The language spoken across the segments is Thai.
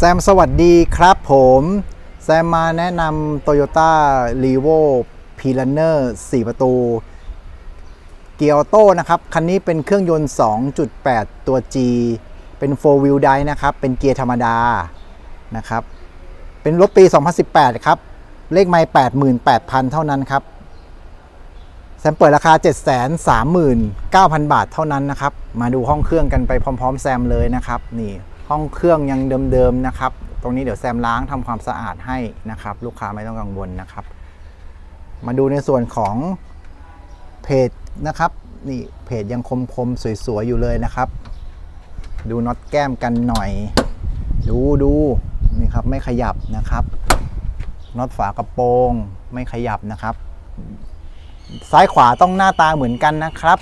แซมสวัสดีครับผม แซมมาแนะนำ Toyota r e v o p i l a n e r 4 ประตู เกียร์ออโต้นะครับ คันนี้เป็นเครื่องยนต์ 2.8 ตัว G เป็น 4 wheel drive นะครับ เป็นเกียร์ธรรมดานะครับ เป็นรถปี 2018 ครับ เลขไม่88,000 เท่านั้นครับ แซมเปิดราคา 739,000 บาทเท่านั้นนะครับ มาดูห้องเครื่องกันไปพร้อม ๆ แซมเลยนะครับนี่ ห้องเครื่องยังเดิมๆนะครับ ตรงนี้เดี๋ยวแซมล้างทำความสะอาดให้นะครับ ลูกค้าไม่ต้องกังวลนะครับ มาดูในส่วนของเพจนะครับนี่เพจยังคมๆสวยๆอยู่เลยนะครับ ดูน็อตแก้มกันหน่อย ดูดูนี่ครับไม่ขยับนะครับน็อตฝากระโปรงไม่ขยับนะครับ ซ้ายขวาต้องหน้าตาเหมือนกันนะครับ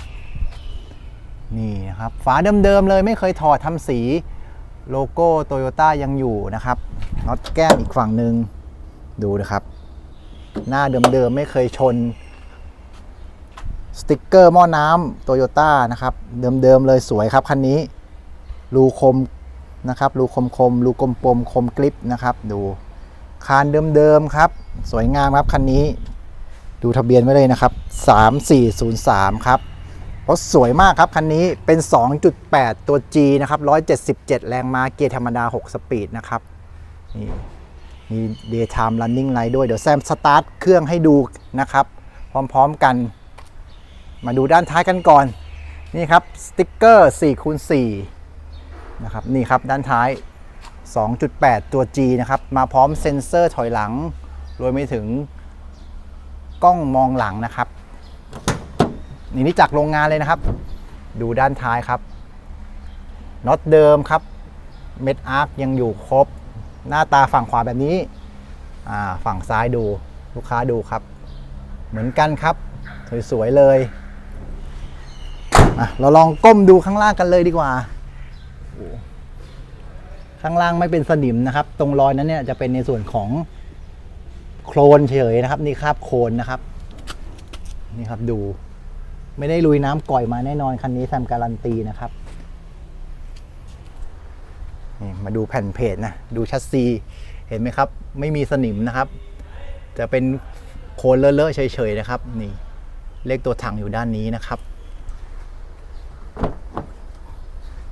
นี่นะครับ ฝาเดิมๆเลยไม่เคยถอดทำสี โลโก้โตโยต้ายังอยู่นะครับน็อตแก้มอีกฝั่งหนึ่งดูนะครับ หน้าเดิมๆไม่เคยชน สติกเกอร์หม้อน้ำโตโยต้านะครับ เดิมๆเลยสวยครับคันนี้ รูคมนะครับ รูคมคมรูกลมปมคมกริปนะครับ ดูคานเดิมๆครับ สวยงามครับคันนี้ ดูทะเบียนไว้เลยนะครับ 3403 ครับ รถสวยมากครับ คันนี้เป็น 2.8 ตัว G นะครับ 177 แรงม้าเกียร์ธรรมดา 6 สปีดนะครับ นี่มี daytime running light ด้วย เดี๋ยวแซมสตาร์ทเครื่องให้ดูนะครับ พร้อมๆกัน มาดูด้านท้ายกันก่อน นี่ครับ สติ๊กเกอร์4คูณ4นะครับ นี่ครับด้านท้าย 2.8 ตัว G นะครับ มาพร้อมเซ็นเซอร์ถอยหลัง รวมไปถึงกล้องมองหลังนะครับ นี่นี่จากโรงงานเลยนะครับ ดูด้านท้ายครับน็อตเดิมครับ เม็ดอาร์คยังอยู่ครบ หน้าตาฝั่งขวาแบบนี้ฝั่งซ้ายดูลูกค้าดูครับ เหมือนกันครับ สวยๆเลยเราลองก้มดูข้างล่างกันเลยดีกว่า ข้างล่างไม่เป็นสนิมนะครับ ตรงรอยนั้นเนี่ยจะเป็นในส่วนของโคลนเฉยนะครับ นี่คราบโคลนนะครับ นี่ครับดู ไม่ได้ลุยน้ำก่อยมาแน่นอนคันนี้แซมการันตีนะครับนี่มาดูแผ่นเพจนะ ดูชัดซี เห็นไหมครับ ไม่มีสนิมนะครับ จะเป็นโคลนเลอะๆเฉยๆนะครับ นี่ เลขตัวถังอยู่ด้านนี้นะครับ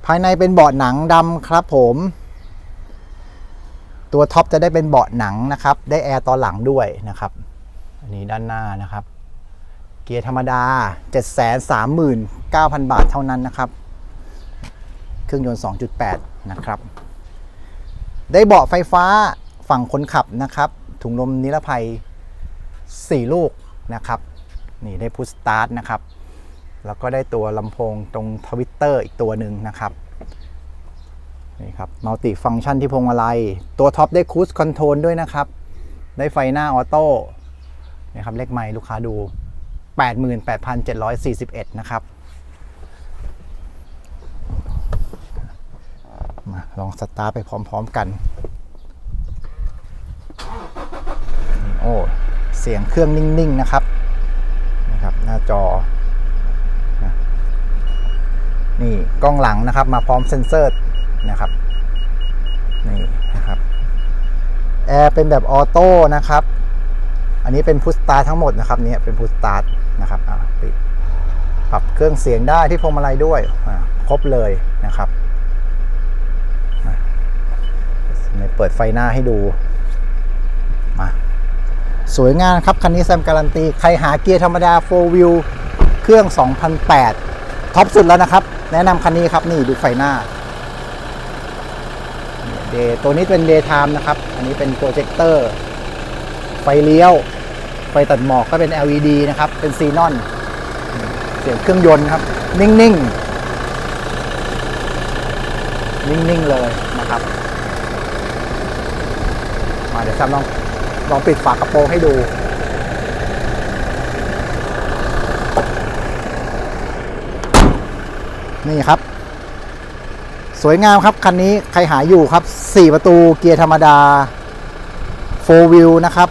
ภายในเป็นเบาะหนังดำครับผม ตัวท็อปจะได้เป็นเบาะหนังนะครับ ได้แอร์ตอนหลังด้วยนะครับ อันนี้ด้านหน้านะครับ เกียร์ธรรมดา 739,000 บาทเท่านั้นนะครับ เครื่องยนต์ 2.8 นะครับ ได้เบาะไฟฟ้าฝั่งคนขับนะครับ ถุงลมนิรภัย 4 ลูกนะครับ นี่ได้พุชสตาร์ทนะครับ แล้วก็ได้ตัวลำโพงตรงทวิตเตอร์อีกตัวหนึ่งนะครับ นี่ครับมัลติฟังก์ชันที่พวงมาลัย ตัวท็อปได้คูสคอนโทรลด้วยนะครับ ได้ไฟหน้าออโต้นะครับเลขไมล์ลูกค้าดู 88,741 นะครับ มาลองสตาร์ทไปพร้อมๆกัน โอ้ เสียงเครื่องนิ่งๆนะครับ นะครับ หน้าจอ นี่กล้องหลังนะครับมาพร้อมเซ็นเซอร์นะครับ นี่นะครับ แอร์เป็นแบบออโต้นะครับอันนี้เป็นพุชสตาร์ทั้งหมดนะครับเนี่ยเป็นพุชสตาร์ท นะครับปิดปรับเครื่องเสียงได้ที่พวงมาลัยด้วยครบเลยนะครับมาเปิดไฟหน้าให้ดูมาสวยงามครับ คันนี้แซมการันตี ใครหาเกียร์ธรรมดา 4 wheel เครื่อง 2008 ท็อปสุดแล้วนะครับ แนะนำคันนี้ครับ นี่ดูไฟหน้าเดตัวนี้เป็น daytime นะครับ อันนี้เป็นโปรเจคเตอร์ ไฟเลี้ยว ฟตัดหมอกก็เป็น LED นะครับ เป็นซีนอน เสียงเครื่องยนต์ครับ นิ่งๆ นิ่งๆ เลยนะครับ มาเดี๋ยวแซมลองลองปิดฝากระโปรงให้ดู นี่ครับ สวยงามครับ คันนี้ใครหาอยู่ครับ 4 ประตูเกียร์ธรรมดา 4 wheel นะครับ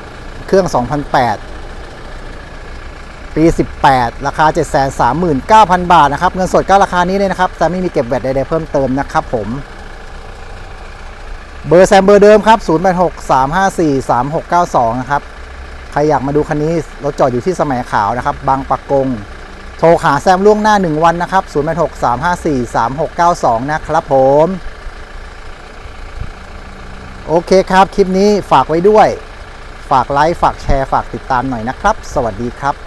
เครื่อง 2008 ปี 18 ราคา 739,000 บาทนะครับ เงินสดก็ราคานี้เลยนะครับ แต่ไม่มีเก็บแวตใดๆเพิ่มเติมนะครับผม เบอร์แซมเบอร์เดิมครับ 086 354 3692 นะครับ ใครอยากมาดูคันนี้ รถจอดอยู่ที่สมัยขาวนะครับ บางปะกง โทรหาแซมล่วงหน้า 1 วันนะครับ 086 354 3692 นะครับผม โอเคครับ คลิปนี้ฝากไว้ด้วย ฝากไลค์ ฝากแชร์ ฝากติดตามหน่อยนะครับ สวัสดีครับ